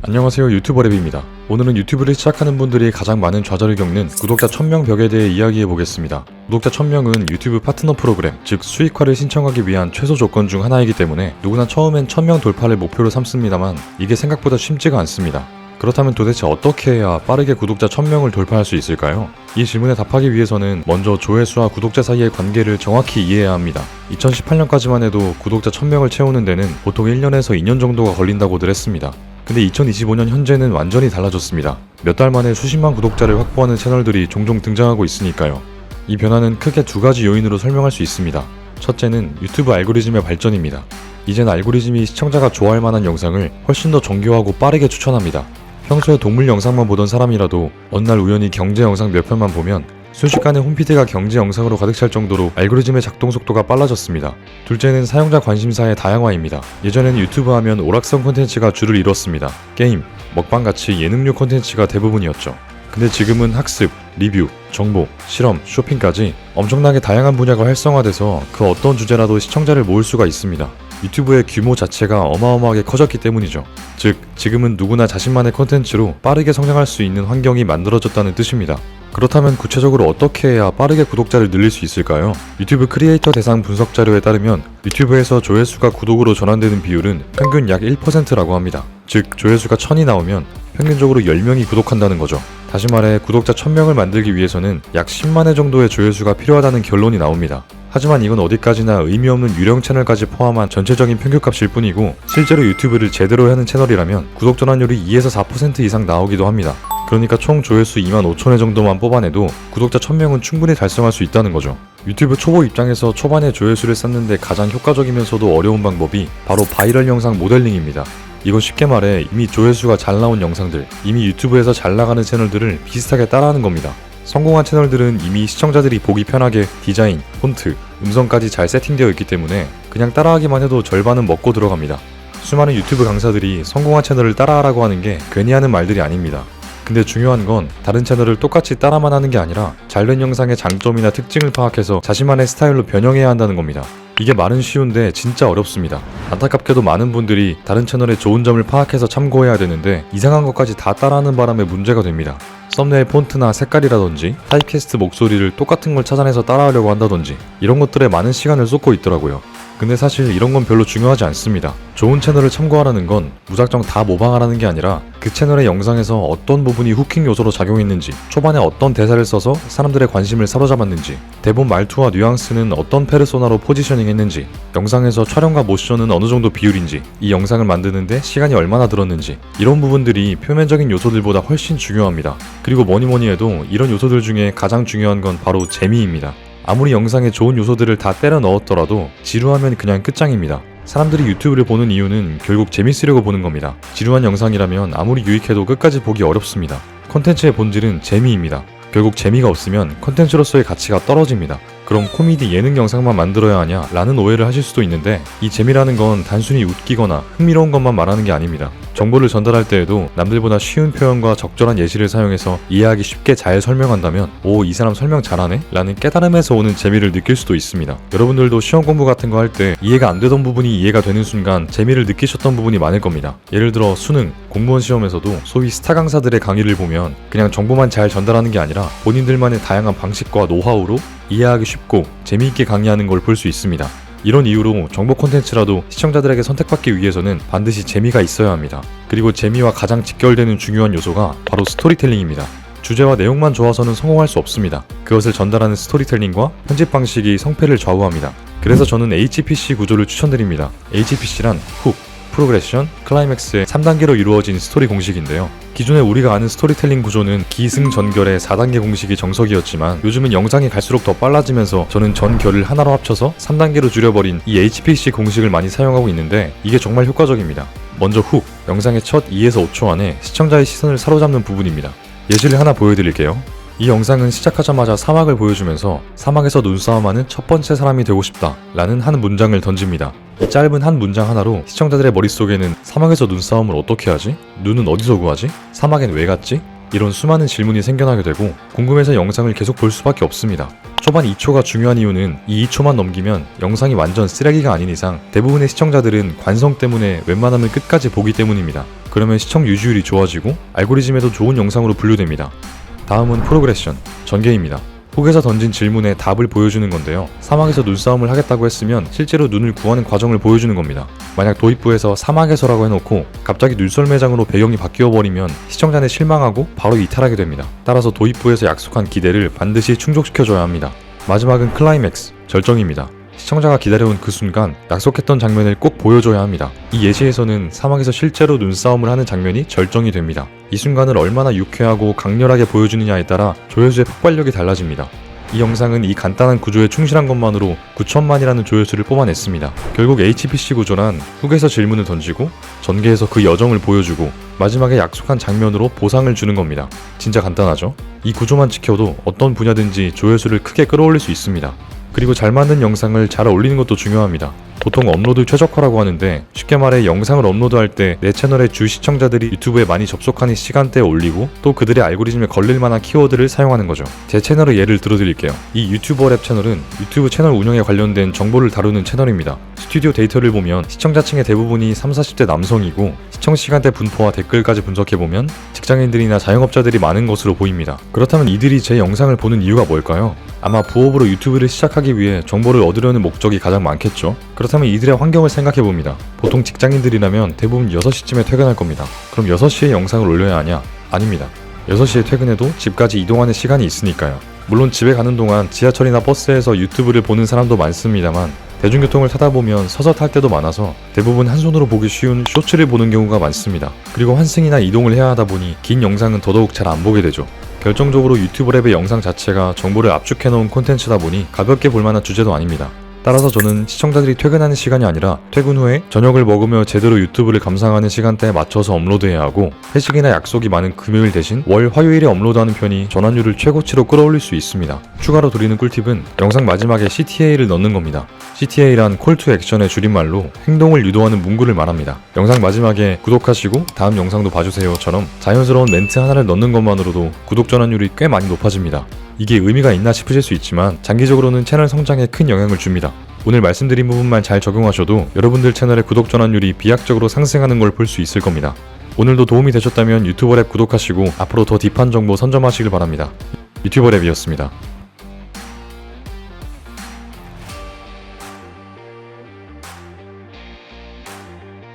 안녕하세요 유튜버 랩입니다. 오늘은 유튜브를 시작하는 분들이 가장 많은 좌절을 겪는 구독자 1000명 벽에 대해 이야기해 보겠습니다. 구독자 1000명은 유튜브 파트너 프로그램, 즉 수익화를 신청하기 위한 최소 조건 중 하나이기 때문에 누구나 처음엔 1000명 돌파를 목표로 삼습니다만 이게 생각보다 쉽지가 않습니다. 그렇다면 도대체 어떻게 해야 빠르게 구독자 1000명을 돌파할 수 있을까요? 이 질문에 답하기 위해서는 먼저 조회수와 구독자 사이의 관계를 정확히 이해해야 합니다. 2018년까지만 해도 구독자 1000명을 채우는 데는 보통 1년에서 2년 정도가 걸린다고들 했습니다. 근데 2025년 현재는 완전히 달라졌습니다. 몇 달 만에 수십만 구독자를 확보하는 채널들이 종종 등장하고 있으니까요. 이 변화는 크게 두 가지 요인으로 설명할 수 있습니다. 첫째는 유튜브 알고리즘의 발전입니다. 이젠 알고리즘이 시청자가 좋아할 만한 영상을 훨씬 더 정교하고 빠르게 추천합니다. 평소에 동물 영상만 보던 사람이라도 어느 날 우연히 경제 영상 몇 편만 보면 순식간에 홈피드가 경제 영상으로 가득 찰 정도로 알고리즘의 작동 속도가 빨라졌습니다. 둘째는 사용자 관심사의 다양화입니다. 예전에는 유튜브 하면 오락성 콘텐츠가 주를 이뤘습니다. 게임, 먹방 같이 예능류 콘텐츠가 대부분이었죠. 근데 지금은 학습, 리뷰, 정보, 실험, 쇼핑까지 엄청나게 다양한 분야가 활성화돼서 그 어떤 주제라도 시청자를 모을 수가 있습니다. 유튜브의 규모 자체가 어마어마하게 커졌기 때문이죠. 즉, 지금은 누구나 자신만의 콘텐츠로 빠르게 성장할 수 있는 환경이 만들어졌다는 뜻입니다. 그렇다면 구체적으로 어떻게 해야 빠르게 구독자를 늘릴 수 있을까요? 유튜브 크리에이터 대상 분석 자료에 따르면 유튜브에서 조회수가 구독으로 전환되는 비율은 평균 약 1%라고 합니다. 즉, 조회수가 1000이 나오면 평균적으로 10명이 구독한다는 거죠. 다시 말해 구독자 1000명을 만들기 위해서는 약 10만회 정도의 조회수가 필요하다는 결론이 나옵니다. 하지만 이건 어디까지나 의미 없는 유령 채널까지 포함한 전체적인 평균값일 뿐이고 실제로 유튜브를 제대로 하는 채널이라면 구독 전환율이 2에서 4% 이상 나오기도 합니다. 그러니까 총 조회수 2만 5천회 정도만 뽑아내도 구독자 1000명은 충분히 달성할 수 있다는 거죠. 유튜브 초보 입장에서 초반에 조회수를 쌓는데 가장 효과적이면서도 어려운 방법이 바로 바이럴 영상 모델링입니다. 이건 쉽게 말해 이미 조회수가 잘 나온 영상들, 이미 유튜브에서 잘 나가는 채널들을 비슷하게 따라하는 겁니다. 성공한 채널들은 이미 시청자들이 보기 편하게 디자인, 폰트, 음성까지 잘 세팅되어 있기 때문에 그냥 따라하기만 해도 절반은 먹고 들어갑니다. 수많은 유튜브 강사들이 성공한 채널을 따라하라고 하는 게 괜히 하는 말들이 아닙니다. 근데 중요한 건 다른 채널을 똑같이 따라만 하는 게 아니라 잘된 영상의 장점이나 특징을 파악해서 자신만의 스타일로 변형해야 한다는 겁니다. 이게 말은 쉬운데 진짜 어렵습니다. 안타깝게도 많은 분들이 다른 채널의 좋은 점을 파악해서 참고해야 되는데 이상한 것까지 다 따라하는 바람에 문제가 됩니다. 썸네일 폰트나 색깔이라든지 타입캐스트 목소리를 똑같은 걸 찾아내서 따라하려고 한다든지 이런 것들에 많은 시간을 쏟고 있더라고요. 근데 사실 이런 건 별로 중요하지 않습니다. 좋은 채널을 참고하라는 건 무작정 다 모방하라는 게 아니라 그 채널의 영상에서 어떤 부분이 후킹 요소로 작용했는지, 초반에 어떤 대사를 써서 사람들의 관심을 사로잡았는지, 대본 말투와 뉘앙스는 어떤 페르소나로 포지셔닝 했는지, 영상에서 촬영과 모션은 어느 정도 비율인지, 이 영상을 만드는데 시간이 얼마나 들었는지, 이런 부분들이 표면적인 요소들보다 훨씬 중요합니다. 그리고 뭐니 뭐니 해도 이런 요소들 중에 가장 중요한 건 바로 재미입니다. 아무리 영상에 좋은 요소들을 다 때려 넣었더라도 지루하면 그냥 끝장입니다. 사람들이 유튜브를 보는 이유는 결국 재밌으려고 보는 겁니다. 지루한 영상이라면 아무리 유익해도 끝까지 보기 어렵습니다. 컨텐츠의 본질은 재미입니다. 결국 재미가 없으면 컨텐츠로서의 가치가 떨어집니다. 그럼 코미디 예능 영상만 만들어야 하냐? 라는 오해를 하실 수도 있는데 이 재미라는 건 단순히 웃기거나 흥미로운 것만 말하는 게 아닙니다. 정보를 전달할 때에도 남들보다 쉬운 표현과 적절한 예시를 사용해서 이해하기 쉽게 잘 설명한다면 오, 이 사람 설명 잘하네? 라는 깨달음에서 오는 재미를 느낄 수도 있습니다. 여러분들도 시험 공부 같은 거 할 때 이해가 안 되던 부분이 이해가 되는 순간 재미를 느끼셨던 부분이 많을 겁니다. 예를 들어 수능, 공무원 시험에서도 소위 스타 강사들의 강의를 보면 그냥 정보만 잘 전달하는 게 아니라 본인들만의 다양한 방식과 노하우로 이해하기 쉽고 재미있게 강의하는 걸 볼 수 있습니다. 이런 이유로 정보 콘텐츠라도 시청자들에게 선택받기 위해서는 반드시 재미가 있어야 합니다. 그리고 재미와 가장 직결되는 중요한 요소가 바로 스토리텔링입니다. 주제와 내용만 좋아서는 성공할 수 없습니다. 그것을 전달하는 스토리텔링과 편집 방식이 성패를 좌우합니다. 그래서 저는 HPC 구조를 추천드립니다. HPC란 훅, 프로그레션, 클라이맥스의 3단계로 이루어진 스토리 공식인데요. 기존에 우리가 아는 스토리텔링 구조는 기승전결의 4단계 공식이 정석이었지만 요즘은 영상이 갈수록 더 빨라지면서 저는 전결을 하나로 합쳐서 3단계로 줄여버린 이 HPC 공식을 많이 사용하고 있는데 이게 정말 효과적입니다. 먼저 훅, 영상의 첫 2에서 5초 안에 시청자의 시선을 사로잡는 부분입니다. 예시를 하나 보여드릴게요. 이 영상은 시작하자마자 사막을 보여주면서 사막에서 눈싸움하는 첫 번째 사람이 되고 싶다 라는 한 문장을 던집니다. 이 짧은 한 문장 하나로 시청자들의 머릿속에는 사막에서 눈싸움을 어떻게 하지? 눈은 어디서 구하지? 사막엔 왜 갔지? 이런 수많은 질문이 생겨나게 되고 궁금해서 영상을 계속 볼 수밖에 없습니다. 초반 2초가 중요한 이유는 이 2초만 넘기면 영상이 완전 쓰레기가 아닌 이상 대부분의 시청자들은 관성 때문에 웬만하면 끝까지 보기 때문입니다. 그러면 시청 유지율이 좋아지고 알고리즘에도 좋은 영상으로 분류됩니다. 다음은 프로그레션, 전개입니다. 혹에서 던진 질문에 답을 보여주는 건데요. 사막에서 눈싸움을 하겠다고 했으면 실제로 눈을 구하는 과정을 보여주는 겁니다. 만약 도입부에서 사막에서라고 해놓고 갑자기 눈썰매장으로 배경이 바뀌어 버리면 시청자는 실망하고 바로 이탈하게 됩니다. 따라서 도입부에서 약속한 기대를 반드시 충족시켜줘야 합니다. 마지막은 클라이맥스, 절정입니다. 시청자가 기다려온 그 순간 약속했던 장면을 꼭 보여줘야 합니다. 이 예시에서는 사막에서 실제로 눈싸움을 하는 장면이 절정이 됩니다. 이 순간을 얼마나 유쾌하고 강렬하게 보여주느냐에 따라 조회수의 폭발력이 달라집니다. 이 영상은 이 간단한 구조에 충실한 것만으로 9천만이라는 조회수를 뽑아냈습니다. 결국 HPC 구조란 훅에서 질문을 던지고 전개에서 그 여정을 보여주고 마지막에 약속한 장면으로 보상을 주는 겁니다. 진짜 간단하죠? 이 구조만 지켜도 어떤 분야든지 조회수를 크게 끌어올릴 수 있습니다. 그리고 잘 만든 영상을 잘 올리는 것도 중요합니다. 보통 업로드 최적화라고 하는데 쉽게 말해 영상을 업로드할 때 내 채널의 주 시청자들이 유튜브에 많이 접속하는 시간대에 올리고 또 그들의 알고리즘에 걸릴 만한 키워드를 사용하는 거죠. 제 채널의 예를 들어드릴게요. 이 유튜버 랩 채널은 유튜브 채널 운영에 관련된 정보를 다루는 채널입니다. 스튜디오 데이터를 보면 시청자층의 대부분이 3, 40대 남성이고 시청 시간대 분포와 댓글까지 분석해보면 직장인들이나 자영업자들이 많은 것으로 보입니다. 그렇다면 이들이 제 영상을 보는 이유가 뭘까요? 아마 부업으로 유튜브를 시작하기 위해 정보를 얻으려는 목적이 가장 많겠죠. 그렇다면 이들의 환경을 생각해 봅니다. 보통 직장인들이라면 대부분 6시쯤에 퇴근할 겁니다. 그럼 6시에 영상을 올려야 하냐? 아닙니다. 6시에 퇴근해도 집까지 이동하는 시간이 있으니까요. 물론 집에 가는 동안 지하철이나 버스에서 유튜브를 보는 사람도 많습니다만 대중교통을 타다 보면 서서 탈 때도 많아서 대부분 한 손으로 보기 쉬운 쇼츠를 보는 경우가 많습니다. 그리고 환승이나 이동을 해야 하다 보니 긴 영상은 더더욱 잘 안 보게 되죠. 결정적으로 유튜브 랩의 영상 자체가 정보를 압축해놓은 콘텐츠다 보니 가볍게 볼만한 주제도 아닙니다. 따라서 저는 시청자들이 퇴근하는 시간이 아니라 퇴근 후에 저녁을 먹으며 제대로 유튜브를 감상하는 시간대에 맞춰서 업로드해야 하고 회식이나 약속이 많은 금요일 대신 월 화요일에 업로드하는 편이 전환율을 최고치로 끌어올릴 수 있습니다. 추가로 드리는 꿀팁은 영상 마지막에 CTA를 넣는 겁니다. CTA란 콜 투 액션의 줄임말로 행동을 유도하는 문구를 말합니다. 영상 마지막에 구독하시고 다음 영상도 봐주세요처럼 자연스러운 멘트 하나를 넣는 것만으로도 구독 전환율이 꽤 많이 높아집니다. 이게 의미가 있나 싶으실 수 있지만 장기적으로는 채널 성장에 큰 영향을 줍니다. 오늘 말씀드린 부분만 잘 적용하셔도 여러분들 채널의 구독 전환율이 비약적으로 상승하는 걸 볼 수 있을 겁니다. 오늘도 도움이 되셨다면 유튜버 랩 구독하시고 앞으로 더 딥한 정보 선점하시길 바랍니다. 유튜버 랩이었습니다.